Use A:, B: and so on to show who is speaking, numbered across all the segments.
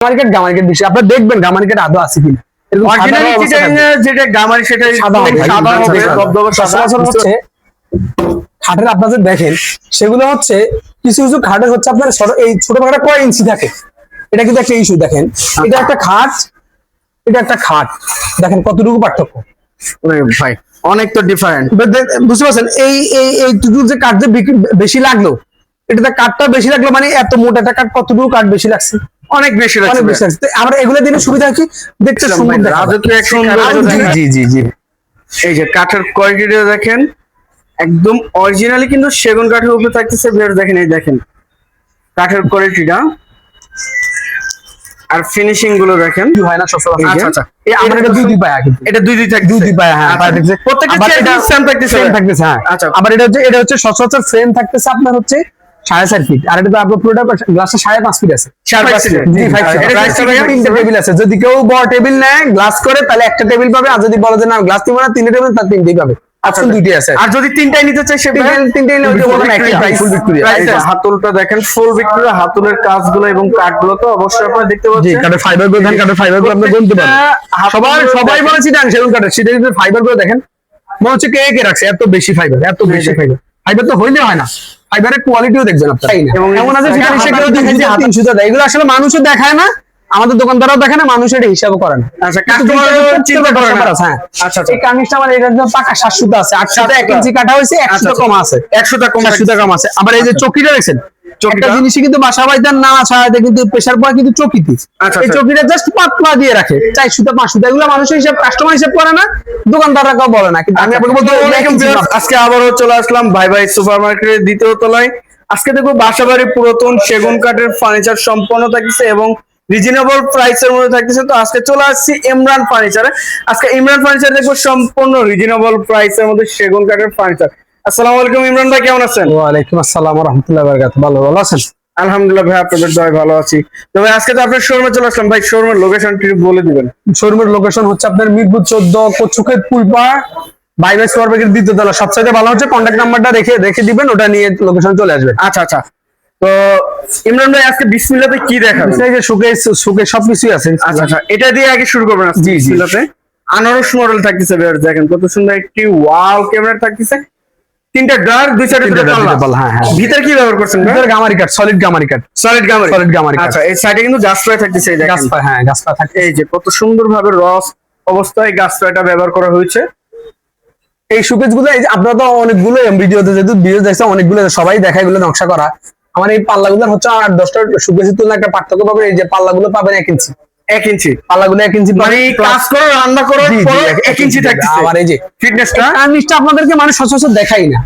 A: গামারিকেট গামারিকেট বেশি আপনারা দেখবেন গামারিকেট আদৌ আছে কিনা।
B: অরিজিনালি চিটাং যেটা গামারি সেটা
A: সাদা
B: সাদা হবে দবদবে
A: সচরাচর হচ্ছে খাটের দেখেন সেগুলো হচ্ছে কিছু কিছু খাটের হচ্ছে আপনার এই ছোট কয় ইঞ্চি থাকে? এটা কিন্তু একটা ইস্যু দেখেন। এটা একটা খাট এটা একটা খাট। দেখেন কতটুকু পার্থক্য।
B: ভাই অনেক তো ডিফারেন্ট
A: বুঝতে পারছেন? এই এই এইটুকু যে কাঠ যে বেশি লাগল এটাতে কাঠটা বেশি লাগল মানে এত মোটা একটা কাঠ কতটুকু কাঠ বেশি লাগছে?
B: অনেক বেশি
A: অনেক
B: লাগছে
A: বেশি লাগছে। আমরা এগুলো দিলে সুবিধা কি? দেখতে সুন্দর জি, জি জি
B: এই যে কাঠের কোয়ালিটিটা দেখেন একদম অরিজিনালি কিন্তু সেগুন কাঠের উপরে থাকতেছে বের দেখেন এই দেখেন। কাঠের কোয়ালিটিটা আর ফিনিশিংগুলো দেখেন।
A: কি হয় না সচরাচর
B: আচ্ছা, আচ্ছা।
A: এই আমরা এটা দুই দুই পায়া কিন্তু।
B: এটা দুই দুই থাকে
A: দুই দুই পায়া হ্যাঁ পায়া থাকছে
B: প্রত্যেকটা সেম থাকতেছে।
A: সেম থাকতেছে হ্যাঁ।
B: আচ্ছা।
A: আবার এটা হচ্ছে এটা হচ্ছে সচরাচর ফ্রেম থাকতেছে আপনার হচ্ছে সাড়ে চার ফিট আর এটা তো আপনার পুরোটা গ্লাসটা সাড়ে পাঁচ ফিট আছে? তিনটে টেবিল আছে। যদি কেউ বড় টেবিল নেয় গ্লাস করে তাহলে একটা টেবিল পাবে। আর যদি বলে যে না গ্লাস দিব না তিনটে টেবিল তার তিনটেই পাবে। অপশন আছে।
B: আর যদি তিনটাই নিতে চাই সে
A: তিনটে তিনটে নিলে ওই যে বললাম একই প্রাইস ফুল ভিক্টোরিয়া
B: হাতুলটা দেখেন ফুল ভিক্টোরিয়া হাতুলের কাজগুলো এবং কাঠগুলো তো অবশ্যই আপনারা দেখতে
A: জি
B: পাচ্ছেন।
A: কাঠের ফাইবারগুলো দেখেন কাঠের ফাইবারগুলো আপনি গুনতে পারেন। সবাই সবাই সেগুন কাঠের সেটা কিন্তু ফাইবারগুলো দেখেন। মনে হচ্ছে কে কে রাখছে? এত বেশি ফাইবার এত বেশি ফাইবার ফাইবার তো হইলে হয় না। ফাইবারের কোয়ালিটিও দেখবেন আপনারা। এমন আছে সেখানে সেগুলো দেখেন যে হাতিন সুতা টাকা এগুলো আসলে মানুষও দেখায় না। আমাদের দোকানদারও দেখে না মানুষ এটা হিসাবও করে না।
B: আচ্ছা চিন্তা করে না।
A: হ্যাঁ।
B: আচ্ছা আচ্ছা।
A: এই আমার পাকা সাতশোটা আছে। আটশোটা এক ইঞ্চি কাটা হয়েছে একশো
B: আচ্ছা।
A: কম আছে।
B: কম
A: চারশো টাকা কম আছে। আবার এই যে চকিটা দেখছেন
B: চকিটা?
A: একটা জিনিসই কিন্তু বাসা বাড়িতে না ছাড়াতে কিন্তু প্রেশার পয় কিন্তু চকিতে এই। চকিটা জাস্ট পাতলা দিয়ে রাখে চারশোটা পাঁচশোটা। এগুলো মানুষের হিসাব কাস্টমার হিসাব করে না দোকানদাররা কেউ বলে না। কিন্তু আমি আপনাকে বলতে
B: আজকে আবারও চলে আসলাম ভাই ভাই সুপার মার্কেটের দ্বিতীয় তলায়। আজকে দেখো বাসাবাড়ি পুরাতন সেগুন কাঠের ফার্নিচার সম্পন্ন থাকতেছে এবং রিজনেবল প্রাইসের মধ্যে থাকতেছে। তো আজকে চলে আসছি ইমরান ফার্নিচারে আজকে ইমরান ফার্নিচার দেখব সম্পূর্ণ রিজনেবল প্রাইসের মধ্যে সেগুন কাঠের ফার্নিচার আসসালামু আলাইকুম ইমরান ভাই কেমন আছেন?
A: ওয়ালাইকুম আসসালাম রহমতুল্লাহ বারকাত ভালো ভালো আছেন?
B: আলহামদুলিল্লাহ ভাই আপনাদের দয় ভালো আছি। তবে আজকে তো আপনার শোরুমে চলে আসলাম। ভাই শোরুমের লোকেশন লোকেশনটি বলে দিবেন।
A: শোরুমের লোকেশন হচ্ছে আপনার মিরপুর চোদ্দ কচুকের পুলপাড় বাই বাই সুপার মার্কেট দ্বিতীয় তলা। সবচাইতে ভালো হচ্ছে কন্ট্যাক্ট নাম্বারটা রেখে রেখে দিবেন ওটা নিয়ে লোকেশন চলে আসবে
B: আচ্ছা আচ্ছা। তো ইমরান ভাই আজকে বিসমিল্লাতে কি দেখাবেন?
A: যে সুকে সুকে সবকিছুই আছে
B: আচ্ছা আচ্ছা এটা দিয়ে আগে শুরু করবেন
A: জি।
B: বিসমিল্লাতে। আনারস মডেল থাকতেছে বের দেখেন কত সুন্দর একটি ওয়াল ক্যামেরা থাকতেছে। তিনটা ডার দুই সাইডে দুটো পাল্লা।
A: হ্যাঁ, হ্যাঁ।
B: ভিতর কি ব্যবহার করছেন
A: ভিতরে গামারি কাঠ সলিড গামারি কাঠ
B: সলিড গামারি
A: Solid গামারি কাঠ।
B: আচ্ছা এই সাইডে কিন্তু গাছ পায়ে থাকতেছে এই দেখেন।
A: গাছপা হ্যাঁ গাছপা থাকে
B: এই যে কত সুন্দর ভাবে রস অবস্থায় গাছ পায়েটা ব্যবহার করা হয়েছে।
A: এই সুকেজগুলো আপনারা তো অনেকগুলো ভিডিওতে যেহেতু ভিডিও দেখছেন অনেকগুলো সবাই দেখায় এগুলো নকশা করা। আমার এই পাল্লাগুলো হচ্ছে আট দশটা সুকেজের তুলনা একটা পার্থক্য পাবেন এই যে পাল্লাগুলো পাবেন এক ইঞ্চি।
B: এক ইঞ্চি।
A: পাল্লাগুলো এক ইঞ্চি
B: মানে
A: ক্লাস
B: করো করে রান্না পর
A: এক-
B: ইঞ্চি থাকতেছে।
A: আমার এই যে
B: ফিটনেসটা
A: কার্নিশটা আপনাদেরকে মানে সচরাচর দেখাই না।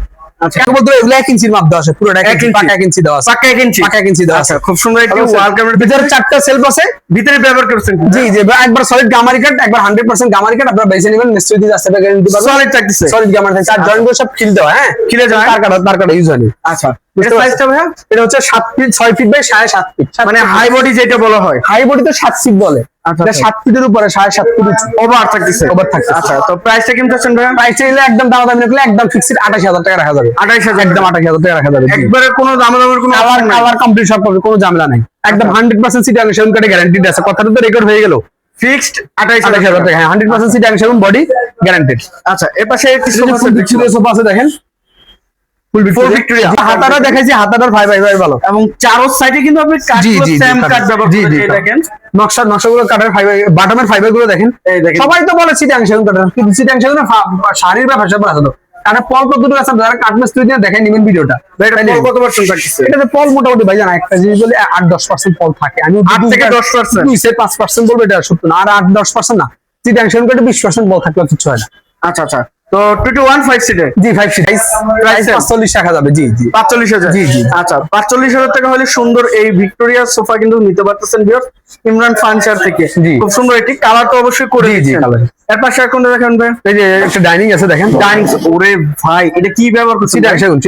B: আচ্ছা
A: এগুলো এক ইঞ্চির মাপ দেওয়া আছে পুরোটা এক
B: এক
A: ইঞ্চি
B: ইঞ্চি।
A: পাকা ইঞ্চি দেওয়া আছে।
B: পাক্কা এক ইঞ্চি।
A: পাকা ইঞ্চি দেওয়া
B: আচ্ছা
A: আছে।
B: খুব সুন্দর একটি ওয়াল ক্যামেরা
A: ভিতরে চারটা সেলফ আছে।
B: ভিতরে ব্যবহার করছেন
A: জি জি একবার সলিড গামারি কাট একবার হান্ড্রেড পার্সেন্ট গামারি কাট আপনারা বেছে নেবেন নিশ্চয়ই দিয়ে আসতে গ্যারান্টি
B: সলিড থাকতেছে
A: সলিড গামারি চার জয়েন্টগুলো সব খিল দেওয়া হ্যাঁ?
B: খিলে যায়?
A: তার কাটা তার কাটা ইউজ হয়নি।
B: আচ্ছা। এটা
A: হচ্ছে সাত ফিট ছয় ফিট বাই সাড়ে সাত ফিট
B: মানে হাই বডি যেটা বলা হয়।
A: হাই বডি তো সাত ফিট বলে।
B: আচ্ছা, আচ্ছা।
A: সাত ফিটের উপরে সাড়ে সাত ফিট
B: ওভার থাকতেছে
A: Over থাকতেছে।
B: আচ্ছা তো প্রাইসটা কেমন চাচ্ছেন ভাইয়া?
A: প্রাইস চাইলে একদম দাম দামি রাখলে একদম ফিক্সড আঠাশ হাজার টাকা রাখা যাবে।
B: আঠাইশ হাজার
A: একদম আঠাশ হাজার টাকা রাখা যাবে।
B: একবারে কোনো option
A: কমপ্লিট সব পাবে কোনো ঝামেলা নাই। একদম হান্ড্রেড পার্সেন্ট সিট সেভেন কার্ডে গ্যারান্টি আছে। কথাটা তো রেকর্ড হয়ে গেল।
B: ফিক্সড
A: আঠাশ হাজার টাকা। হ্যাঁ hundred percent seat body guaranteed
B: আচ্ছা এর পাশে
A: সোফা আছে দেখেন। ফুল ভিক্টোরিয়া হাতাটা দেখাইছি হাতাটার ভাই ভাই ভাই ভালো।
B: এবং চারো সাইডে কিন্তু আপনি
A: জি, জি, জি,
B: সেম
A: কাঠ।
B: কাঠ ব্যবহার
A: জি,
B: করে
A: জি,
B: এই
A: কাঠ।
B: দেখেন
A: নকশা নকশাগুলো কাঠের ফাইবার বাটামের ফাইবারগুলো দেখেন। সবাই তো বলে সিটাং সেগুন কাঠের। কিন্তু সিটাং সেগুন শাড়ির ব্যাপার স্যাপার আছে কারণ পল আছে যারা কাঠ মিস্ত্রি দিয়ে দেখেন নিবেন ভিডিওটা।
B: এটা কত পার্সেন্ট থাকতেছে
A: এটাতে পল মোটামুটি ভাই জানা একটা জিনিস বলে আট দশ পার্সেন্ট পল থাকে। আমি
B: আট থেকে 10%
A: দুই পাঁচ পার্সেন্ট বলব এটা সত্য না। আর আট দশ পার্সেন্ট না। সিটাং সেগুন কাঠে বিশ পার্সেন্ট পল থাকলে কিছু হয় না।
B: আচ্ছা আচ্ছা। তো টু টু ওয়ান ফাইভ সিটের
A: জি প্রাইস টাকা যাবে জি জি।
B: আচ্ছা পাঁচচল্লিশ হাজার টাকা হলে সুন্দর এই ভিক্টোরিয়া সোফা কিন্তু নিতে পারতেছেন ইমরান ফার্নিচার থেকে।
A: জি।
B: খুব সুন্দর এটি কালার তো অবশ্যই করে
A: জি, জি,
B: এর পাশে এখন দেখেন ভাই?
A: এই যে একটা ডাইনিং আছে দেখেন।
B: ডাইনিং ওরে ভাই এটা কি ব্যবহার করছি
A: দেখেন সেগুন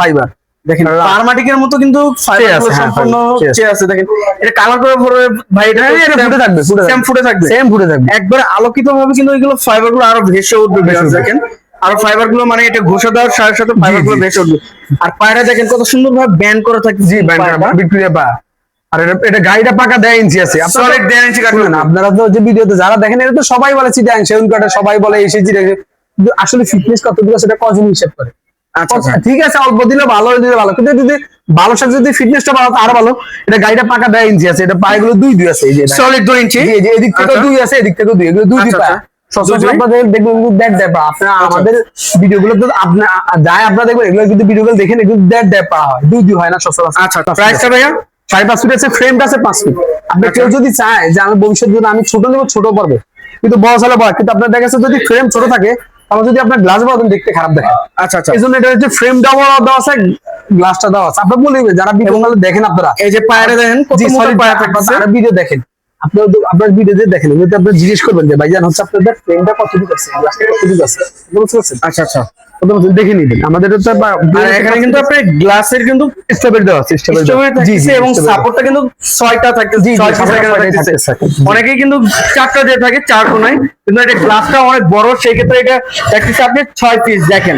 A: ফাইবার
B: দেখেন পারমাটিকের মতো কিন্তু fiber
A: আছে,
B: গুলো সম্পূর্ণ
A: fiber, চেয়ে
B: চেয়ে আছে। দেখেন এটা কালার করে ভরে ভাই এটা
A: ফুটে থাকবে,
B: সেম ফুটে থাকবে।
A: সেম ফুটে থাকবে।
B: একবার আলোকিত ভাবে কিন্তু ওইগুলো ফাইবারগুলো আরও ভেসে উঠবে। দেখেন। আর ফাইবারগুলো মানে এটা ঘষে দেওয়ার সাথে সাথে
A: ফাইবারগুলো
B: ভেসে উঠবে। আর পায়রা দেখেন কত সুন্দর ভাবে ব্যান্ড করে থাকে।
A: জি ব্যান্ড ভিক্টোরিয়া বা। আর এটা গাড়িটা পাকা দেড় ইঞ্চি আছে। আপনারা
B: Solid দেড় ইঞ্চি
A: শুনুন, আপনারা তো যে ভিডিওতে যারা দেখেন এটা তো সবাই বলে চিটাং সেগুন কাঠে সবাই বলে এসে আসলে ফিটনেস কতটুকু সেটা কজন হিসেব করে? ঠিক আছে অল্প দিলে ভালো দিলে ভালো। কিন্তু যদি ভালো সাথে যদি ফিটনেসটা ভালো আরও ভালো এটা গাড়িটা পাকা দেড় ইঞ্চি আছে এটা পায়েগুলো দুই দুই আছে এই যে
B: সলিড দুই ইঞ্চি?
A: এদিক থেকে
B: আচ্ছা।
A: দুই আছে এদিক থেকে দুই এগুলো দুই দুই?
B: আচ্ছা,
A: পায়।
B: আচ্ছা।
A: আমাদের ভিডিওগুলো আপনার যায় আপনারা দেখবেন এগুলো কিন্তু ভিডিওগুলো দেখেন দেড় দেড় হয়। দুই দুই হয় না সচরাচর।
B: আচ্ছা প্রাইসটা ভাইয়া?
A: সাড়ে পাঁচ ফিট আছে ফ্রেমটা আছে পাঁচ ফিট আপনি
B: আচ্ছা।
A: কেউ যদি চায় যে আমি ভবিষ্যৎ জন্য আমি ছোট নেব ছোট পারব কিন্তু বড় হলে বড় কিন্তু আপনার দেখা যাচ্ছে যদি ফ্রেম ছোট থাকে তাহলে যদি আপনার গ্লাস বড় দেখতে খারাপ দেখে
B: আচ্ছা আচ্ছা।
A: এই জন্য এটা হচ্ছে ফ্রেম ডাবল দেওয়া আছে গ্লাসটা দেওয়া আছে। আপনার বলি যারা ভিডিও দেখেন আপনারা
B: এই যে পায়রা দেখেন কত মোটা পায়রা
A: ভিডিও দেখেন। আপনার আপনার ভিডিও দেখেন কিন্তু আপনি জিজ্ঞেস করবেন যে ভাইজান হচ্ছে আপনাদের ফ্রেমটা কতটুকু আছে? গ্লাসটা কতটুকু আছে? বুঝতে পারছেন?
B: আচ্ছা আচ্ছা।
A: প্রথমত দেখে নিবেন। আমাদের তো
B: এখানে কিন্তু আপনার গ্লাসের কিন্তু
A: স্টেবেল দেওয়া আছে স্টেবেল
B: স্টোভের এবং সাপোর্টটা কিন্তু ছয়টা থাকে
A: জি, জি,
B: ছয়
A: support
B: পিসের
A: ছয়টাই
B: থাকতেছে।
A: থাকতেছে। জি।
B: অনেকেই কিন্তু চারটা দিয়ে থাকে চার কোনায় কিন্তু এটা গ্লাসটা অনেক বড় সেই ক্ষেত্রে এটা থাকতেছে আপনি ছয় পিস দেখেন।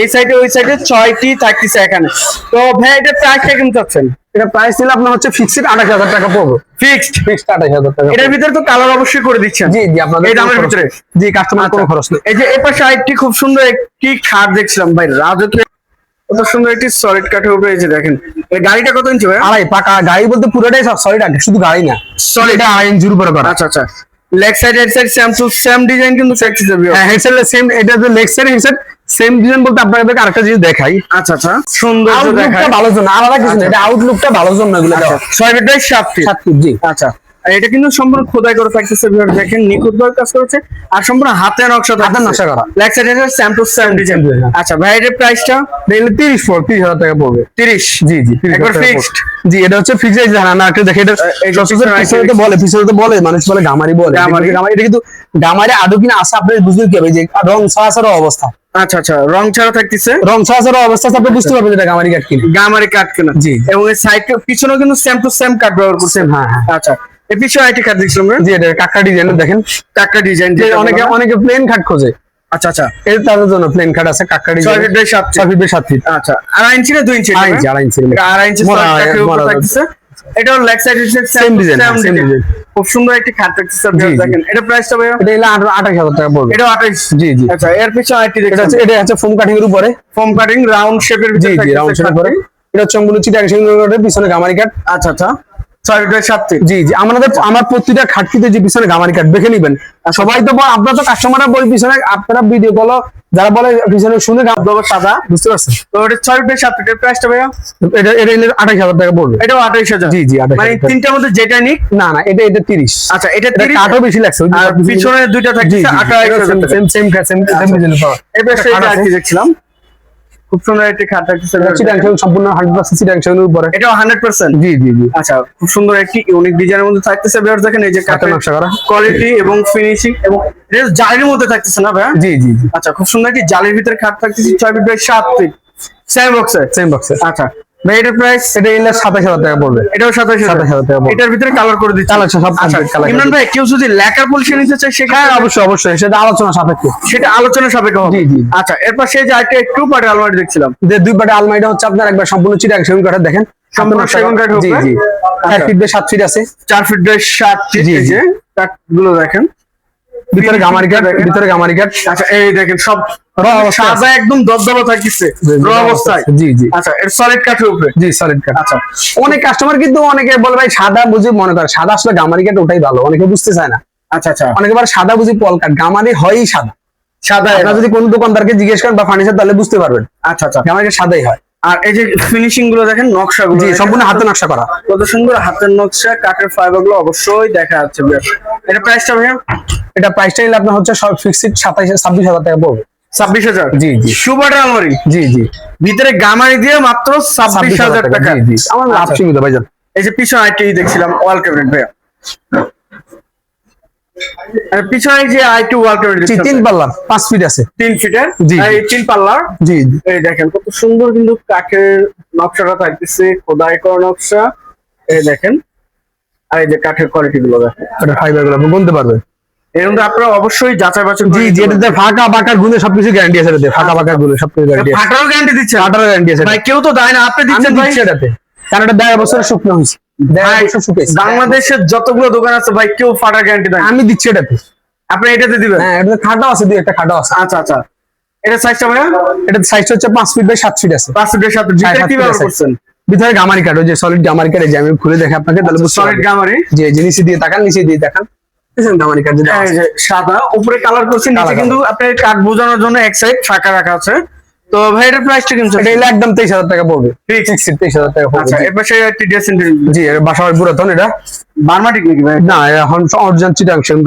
B: এই সাইডে ওই সাইডে ছয়টি থাকতেছে এখানে। তো ভাই এটা প্রাইসটা চাচ্ছেন?
A: এটা প্রাইস ছিল আপনার হচ্ছে ফিক্সড আঠাশ হাজার টাকা পড়বে।
B: ফিক্সড
A: ফিক্সড আঠাশ হাজার টাকা
B: এটার ভিতরে তো কালার অবশ্যই করে দিচ্ছেন।
A: জি জি আপনাদের
B: এই দামের
A: কোনো খরচ
B: ভিতরে?
A: জি কাস্টমার কোনো খরচ নেই।
B: এই যে আরেকটি খুব সুন্দর একটি খাট দেখছিলাম? ভাই রাজকীয় কত সুন্দর একটি সলিড কাঠের উপরে দেখেন। গাড়িটা কত ইঞ্চি ভাই?
A: আড়াই পাকা গাড়ি বলতে পুরোটাই সব সলিড আগে শুধু গাড়ি না। এটা আড়াই ইঞ্চির উপরে করা।
B: আচ্ছা আচ্ছা। Leg side head side same to same design কিন্তু ভিউয়ার
A: হ্যাঁ হেডসেট সেম এটা যে leg side headset same design বলতে আপনাদের আরেকটা জিনিস দেখাই।
B: আচ্ছা আচ্ছা। সুন্দর দেখায়
A: ভালো জন্য আলাদা কিছু না এটা আউটলুকটা ভালো জন্য এগুলো দেওয়া।
B: ছয় ফিট বাই ফুট
A: জি।
B: আচ্ছা। আর এটা কিন্তু সম্পূর্ণ খোদাই করে থাকতেছে দেখেন নিখুঁত ভাবে কাজ করেছে আর সম্পূর্ণ হাতে নকশা
A: হাতে নকশা করা।
B: Leg side head same to design
A: হ্যাঁ।
B: আচ্ছা ভাই এটার প্রাইসটা
A: এগুলো তিরিশ পড় তিরিশ হাজার টাকা পড়বে
B: 30
A: জি জি
B: একবার?
A: পড়বে। জি এটা হচ্ছে ফিক্সড জানা না একটা দেখে এটা
B: পিছনে
A: তো বলে পিছনে তো বলে মানুষ বলে গামারি বলে
B: গামারি।
A: এটা কিন্তু গামারি আদৌ কিনা আছে আপনি বুঝতে কি হবে যে রং ছাড়াছাড়া অবস্থা
B: আচ্ছা আচ্ছা রং ছাড়া থাকতেছে
A: রং ছাড়াছাড়া অবস্থা আপনি বুঝতে পারবেন এটা গামারি কাঠ কিনে
B: গামারি কাট কেনা
A: জি।
B: এবং এই সাইড পিছনেও কিন্তু সেম টু সেম কাট ব্যবহার
A: হ্যাঁ, হ্যাঁ।
B: আচ্ছা এই আইটি কাট দেখছিলাম
A: জি এটা কাকা ডিজাইন দেখেন।
B: কাটটা ডিজাইন
A: অনেকে অনেকে প্লেন খাট খোঁজে।
B: আচ্ছা আচ্ছা।
A: এর তাদের জন্য প্লেন খাট আছে কাকা
B: ছয় ফিট বাই সাত
A: ছয় ফিট বাই সাত ফিট
B: আচ্ছা আড়াই ইঞ্চি না দুই ইঞ্চি
A: আড়াই ইঞ্চি, আড়াই ইঞ্চি।
B: আড়াই ইঞ্চি
A: মোড়া,
B: solid কাঠের উপর
A: মোড়া।
B: থাকতেছে। এটা লেগ সাইড
A: Same design, হ্যাঁ, same
B: খুব সুন্দর একটি খাট। দেখেন। এটা প্রাইসটা
A: এটা এলো আঠারো আঠাশ হাজার টাকা পড়বে।
B: এটা আঠাইশ
A: জি, জি।
B: আচ্ছা এর পিছনে আইটি
A: এটা ফোম কাটিং এর উপরে।
B: ফোম কাটিং রাউন্ড শেপের
A: জি
B: ভিতরে
A: জি রাউন্ড শেপের উপরে। এটা হচ্ছে পিছনে গামারি কাঠ
B: আচ্ছা আচ্ছা।
A: জি জি আমাদের আমার প্রতিটা খাটকিতে যে পিছনে গামারি কাঠ দেখে নিবেন সবাই তো আপনারা তো কাস্টমাররা বলে পিছনে আপনারা ভিডিও কল যারা বলে পিছনে শুনে দেবো সাদা বুঝতে পারছেন
B: তো এটা ছয় ফিট সাত ফিটের প্রাইসটা ভাইয়া
A: এটা এটা আঠাশ হাজার টাকা পড়বে
B: এটাও আঠাইশ হাজার
A: জি, জি,
B: মানে তিনটার মধ্যে যেটা নিক
A: না না এটা এটা তিরিশ
B: আচ্ছা এটা তিরিশ
A: বেশি লাগছে
B: আর পিছনে দুইটা থাকছে হাজার
A: সেম সেম
B: দেখছিলাম খুব সুন্দর একটি খাট
A: চিটাং সম্পূর্ণ উপরে।
B: এটা হান্ড্রেড পার্সেন্ট
A: জি জি জি।
B: আচ্ছা খুব সুন্দর একটি ইউনিক ডিজাইনের মধ্যে থাকতেছে। দেখেন এই যে
A: কাঠের নকশা করা।
B: কোয়ালিটি এবং ফিনিশিং এবং এটা জালির মধ্যে থাকতেছে না ভাই
A: জি জি জি।
B: আচ্ছা খুব সুন্দর একটি জালির ভিতরে খাট থাকতেছে ছয় ফিট বাই সাত ফিট সেম বক্সে
A: সেম বক্সে
B: আচ্ছা এটার প্রাইস
A: এটা এলে সাতাশ হাজার টাকা পড়বে।
B: এটাও সাতাশ হাজার।
A: 27,000 টাকা
B: এটার ভিতরে কালার করে দিচ্ছে।
A: Colour সব
B: আচ্ছা ইমরান ভাই কেউ যদি লেকার পলিশে নিতে চায়
A: হ্যাঁ অবশ্যই অবশ্যই সেটা আলোচনা সাপেক্ষে।
B: সেটা আলোচনা সাপেক্ষে হবে।
A: জি, জি।
B: আচ্ছা এরপর সেই যে আলমারি দেখছিলাম।
A: যে দুই আলমারিটা হচ্ছে আপনার একবার সম্পূর্ণ চিটাং সেগুন কাঠের দেখেন।
B: সম্পূর্ণ
A: নকশা
B: সেগুন
A: করা। জি জি।
B: আচ্ছা।
A: ফিট সাত ফিট আছে।
B: চার ফিট সাত ফিট কাঠগুলো দেখেন।
A: ভিতরে গামারি ভিতরে গামারি
B: আচ্ছা এই দেখেন সব সাদা একদম দবদবা থাকতেছে র অবস্থায়।
A: জি জি।
B: আচ্ছা এর সলিড কাঠের উপরে।
A: জি সলিড কাঠ।
B: আচ্ছা
A: অনেক কাস্টমার কিন্তু অনেকে বলে ভাই সাদা বুঝি মনে করে। সাদা আসলে গামারি কাঠ ওটাই ভালো অনেকে বুঝতে চায় না।
B: আচ্ছা আচ্ছা।
A: অনেকে বলে সাদা বুঝি পল কাঠ। গামারি হয়ই সাদা।
B: সাদা
A: আপনারা যদি কোন দোকানদারকে জিজ্ঞেস করেন বা ফার্নিচার তাহলে বুঝতে পারবেন।
B: আচ্ছা আচ্ছা।
A: গামারি কাঠ সাদাই হয়।
B: আর এই যে ফিনিশিংগুলো দেখেন নকশাগুলো
A: জি
B: দেখেন।
A: সম্পূর্ণ হাতে নকশা করা।
B: কত সুন্দর হাতের নকশা কাঠের ফাইবারগুলো অবশ্যই দেখা যাচ্ছে বেশ। এটা প্রাইসটা ভাইয়া?
A: এটা প্রাইসটা নিলে আপনার হচ্ছে সব ফিক্সড সাতাইশ ছাব্বিশ হাজার টাকা পড়বে।
B: ছাব্বিশ হাজার?
A: জি, জি।
B: সুপার আলমারি?
A: জি জি।
B: ভিতরে গামারি দিয়ে মাত্র ছাব্বিশ হাজার টাকা
A: জি জি। আমার লাভ
B: আচ্ছা।
A: সীমিত ভাইজান।
B: এই যে পিছনে আইটি দেখছিলাম ওয়াল ক্যাবিনেট ভাইয়া। আর পিছনে যে আইটি ওয়াল ক্যাবিনেট
A: জি তিন পাল্লা পাঁচ ফিট আছে।
B: তিন ফিটের
A: জি,
B: এই তিন পাল্লার?
A: জি জি।
B: এই দেখেন কত সুন্দর কিন্তু কাঠের নকশাটা থাকতেছে খোদাই করা নকশা। এই দেখেন আর এই যে কাঠের কোয়ালিটি গুলো দেখেন।
A: এটা ফাইবারগুলো আপনি গুনতে পারবেন।
B: এর মধ্যে আপনারা অবশ্যই যাচাই বাছাই
A: জি এটাতে ফাঁকা বাঁকা সবকিছু গ্যারান্টি আছে এটাতে ফাঁকা বাঁকা সবকিছু গ্যারান্টি
B: গ্যারান্টি দিচ্ছে।
A: গ্যারান্টি আছে।
B: ভাই কেউ তো দেয় না আপনি দিচ্ছেন ভাই।
A: দিচ্ছি এটাতে। কারণ এটা দেড় বছরের শুকনো হয়েছে।
B: বাংলাদেশের যতগুলো দোকান আছে ভাই কেউ ফাটা গ্যারান্টি দেয়
A: আমি দিচ্ছি এটাতে।
B: আপনি এটাতে দিবেন?
A: হ্যাঁ এটা খাটাও আছে দুই একটা খাটাও আছে।
B: আচ্ছা আচ্ছা। এটা সাইজটা ভাইয়া?
A: এটা সাইজটা হচ্ছে পাঁচ ফিট বাই সাত ফিট আছে।
B: পাঁচ সাথে ভিতরে
A: সাত
B: কি ব্যবহার করছেন?
A: ভিতরে গামারি কাঠ ওই যে সলিড গামারি কাঠ এই যে আমি খুলে দেখে আপনাকে তাহলে
B: সলিড
A: পারবেন।
B: গামারি।
A: যে যে নিচে দিয়ে তাকান নিচে দিয়ে দেখান। দেখছেন গামারি কাঠ যেটা
B: এই
A: আছে।
B: যে সাদা উপরে কালার করছেন নিচে কিন্তু আপনার কাঠ বোঝানোর জন্য এক সাইড ফাঁকা রাখা আছে। তো ভাই এটার প্রাইসটা কিন্তু
A: এটা একদম তেইশ হাজার টাকা পড়বে? তেইশ হাজার টাকা পড়বে।
B: আচ্ছা
A: জি।
B: একটি ড্রেসিং
A: পুরাতন এটা?
B: বার্মাটিক নাকি ভাই?
A: না এখন অরিজিনাল চিটাং সেগুন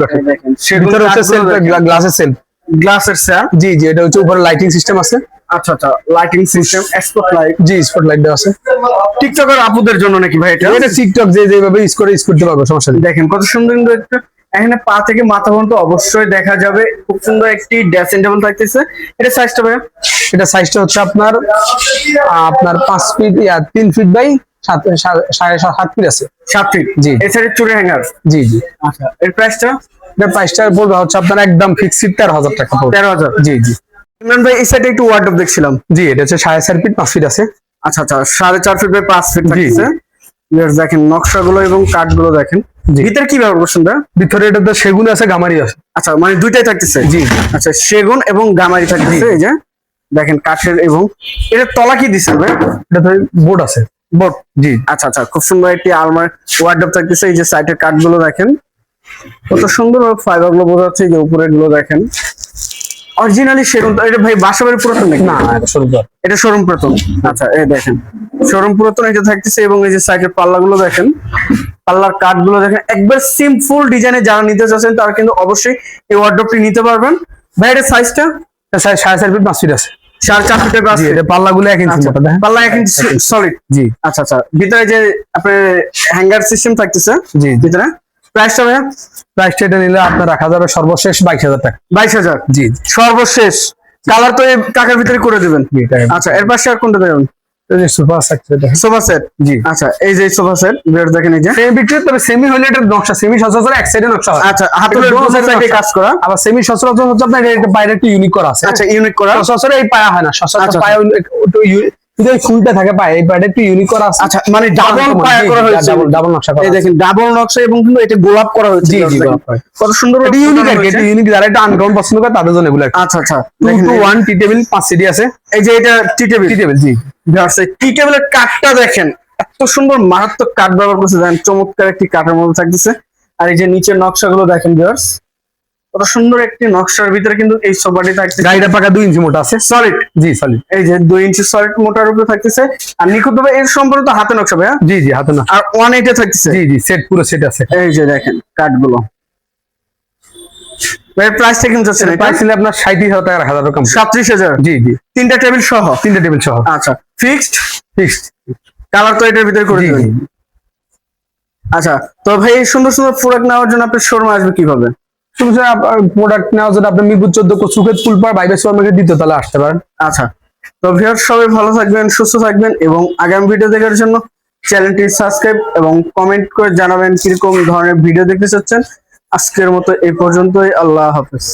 A: ভিতরে হচ্ছে সেলফ গ্লাসের সেলফ
B: গ্লাসের স্যার
A: জি জি এটা হচ্ছে উপরে লাইটিং সিস্টেম আছে।
B: আচ্ছা আচ্ছা লাইটিং সিস্টেম স্পট লাইট
A: জি স্পট লাইট দেওয়া আছে।
B: টিকটকের আপুদের জন্য নাকি ভাই এটা?
A: এটা টিকটক যে যেভাবে ইউজ করে ইউজ করতে পারবে সমস্যা নেই।
B: দেখেন কত সুন্দর কিন্তু একটা এখানে পা থেকে মাথা পর্যন্ত অবশ্যই দেখা যাবে। খুব সুন্দর একটি ড্রেসিং টেবিল থাকতেছে। এটা সাইজটা ভাই
A: এটা সাইজটা হচ্ছে আপনার আপনার পাঁচ ফিট ইয়া তিন ফিট বাই সাড়ে সাত ফিট আছে।
B: সাত ফিট
A: জি।
B: এই সাইডে চুরি হ্যাঙ্গার
A: জি জি।
B: আচ্ছা এর প্রাইসটা
A: এটা প্রাইসটা বলবে হচ্ছে আপনার একদম ফিক্সড তেরো হাজার টাকা
B: তেরো হাজার?
A: জি জি।
B: ইমরান ভাই এই সাইডে একটু ওয়ার্ডরোব দেখছিলাম।
A: জি এটা হচ্ছে সাড়ে চার ফিট পাঁচ ফিট আছে।
B: আচ্ছা আচ্ছা সাড়ে চার ফিট বাই পাঁচ ফিট Viewers দেখেন নকশাগুলো এবং কাঠগুলো দেখেন। ভিতরে কি ব্যবহার করছেন
A: ভিতরে এটাতে সেগুন আছে গামারি আছে।
B: আচ্ছা মানে দুইটাই থাকতেছে?
A: জি।
B: আচ্ছা সেগুন এবং গামারি থাকতেছে এই যে। দেখেন কাঠের এবং এটা তলা কি দিচ্ছে ভাই
A: এটাতে বোর্ড আছে।
B: বোর্ড
A: জি।
B: আচ্ছা আচ্ছা খুব সুন্দর একটি আলমার ওয়ার্ডরোব থাকতেছে এই যে সাইডের কাঠগুলো দেখেন। কত সুন্দর ফাইবারগুলো বোঝা যাচ্ছে এই যে উপরেরগুলো দেখেন। অরিজিনালি তো- এটা ভাই বাসাবাড়ি পুরাতন নাকি?
A: না এটা শুরু কর
B: এটা শোরুম পুরাতন। আচ্ছা এই দেখেন। শোরুম পুরাতন এটা থাকতেছে এবং এই যে সাইডের পাল্লা গুলো দেখেন পাল্লার কাঠগুলো দেখেন একবার সিম্পল ডিজাইনে যারা নিতে চাচ্ছেন তারা কিন্তু অবশ্যই এই ওয়ার্ডরোবটি নিতে পারবেন। ভাই এটা সাইজটা
A: সাড়ে চার ফিট পাঁচ ফিট আছে।
B: সাড়ে চার ফিটের পাঁচ
A: জি
B: feet।
A: এটা পাল্লা গুলো এক ইঞ্চি
B: আচ্ছা, পাল্লা এখন সলিড
A: জি।
B: আচ্ছা আচ্ছা। ভিতরে যে আপনার হ্যাঙ্গার সিস্টেম থাকতেছে
A: জি।
B: ভিতরে? প্রাইসটা ভাইয়া?
A: প্রাইসটা এটা নিলে আপনার রাখা যাবে সর্বশেষ বাইশ হাজার টাকা।
B: বাইশ হাজার?
A: জি
B: সর্বশেষ। কালার তো এই টাকার ভিতরে করে দিবেন। আচ্ছা এর পাশে আর কোনটা দেবেন? সোফা সেট
A: জি।
B: আচ্ছা এই যে সোফা সেট বের দেখেন এই যে।
A: সেমি বিক্রি তবে সেমি হলে এটা নকশা সেমি সচরাচর এক সাইডে নকশা
B: আচ্ছা সাইডে কাজ করা।
A: আবার সেমি সচরাচর হচ্ছে আপনার এটা বাইরে একটু ইউনিক করা আছে।
B: আচ্ছা ইউনিক করা।
A: সচরাচর এই পায়া হয় না
B: আচ্ছা,
A: সচরাচর পায়া একটু শুধু এই ফুলটা থাকে পায়ে এই পায়াটা একটু ইউনিক করা আছে।
B: আচ্ছা মানে ডাবল পায়া করা হয়েছে।
A: ডাবল ডাবল নকশা করা
B: এই দেখেন ডাবল নকশা এবং কিন্তু এটা গোলাপ করা হয়েছে
A: জি, জি।
B: কত সুন্দর
A: এটা ইউনিক আর এটা ইউনিক যারা এটা আনগ্রাউন্ড পছন্দ করে তাদের জন্য এগুলো
B: আচ্ছা আচ্ছা দেখেন
A: টু
B: এই-
A: ওয়ান টি টেবিল পাঁচ সিডি আছে।
B: এই যে এটা টি টেবিল
A: টি টেবিল জি।
B: টি টেবিলের কাঠটা দেখেন এত সুন্দর মারাত্মক কাঠ ব্যবহার করছে। দেখেন চমৎকার একটি কাঠের মধ্যে থাকতেছে। আর এই যে নিচের নকশাগুলো দেখেন ভিউয়ার্স কত সুন্দর একটি নকশার ভিতরে কিন্তু এই সোফাটি থাকছে
A: গাড়িটা পাকা দুই ইঞ্চি মোটা আছে।
B: সলিড
A: জি সলিড
B: এই যে দুই ইঞ্চি সলিড মোটার উপরে থাকতেছে। আর নিখুঁত ভাবে এর সম্পূর্ণ তো হাতে নকশা ভাইয়া?
A: জি জি হাতে না
B: আর ওয়ান এইটে থাকতেছে?
A: জি জি সেট পুরো সেট আছে।
B: এই যে দেখেন কাঠগুলো। ভাই প্রাইসটা কিন্তু যাচ্ছে
A: প্রাইস ছিল আপনার সাঁত্রিশ হাজার টাকা রাখা যাবে কম।
B: সাতত্রিশ হাজার?
A: জি জি।
B: তিনটা টেবিল সহ?
A: তিনটে টেবিল সহ।
B: আচ্ছা ফিক্সড
A: ফিক্সড
B: কালার তো এটার ভিতরে করে
A: জি
B: দিবেন। আচ্ছা তো ভাই এই সুন্দর সুন্দর প্রোডাক্ট নেওয়ার জন্য আপনার শোরুমে আসবে কীভাবে?
A: প্রোডাক্ট নেওয়ার জন্য আপনি মিরপুর চোদ্দ সুখেত আসতে পারেন।
B: আচ্ছা তো সবাই ভালো থাকবেন, সুস্থ থাকবেন এবং আগামী ভিডিও দেখার জন্য চ্যানেলটি সাবস্ক্রাইব এবং কমেন্ট করে জানাবেন কীরকম ধরনের ভিডিও দেখতে চাচ্ছেন। আজকের মতো এই পর্যন্তই, আল্লাহ হাফেজ।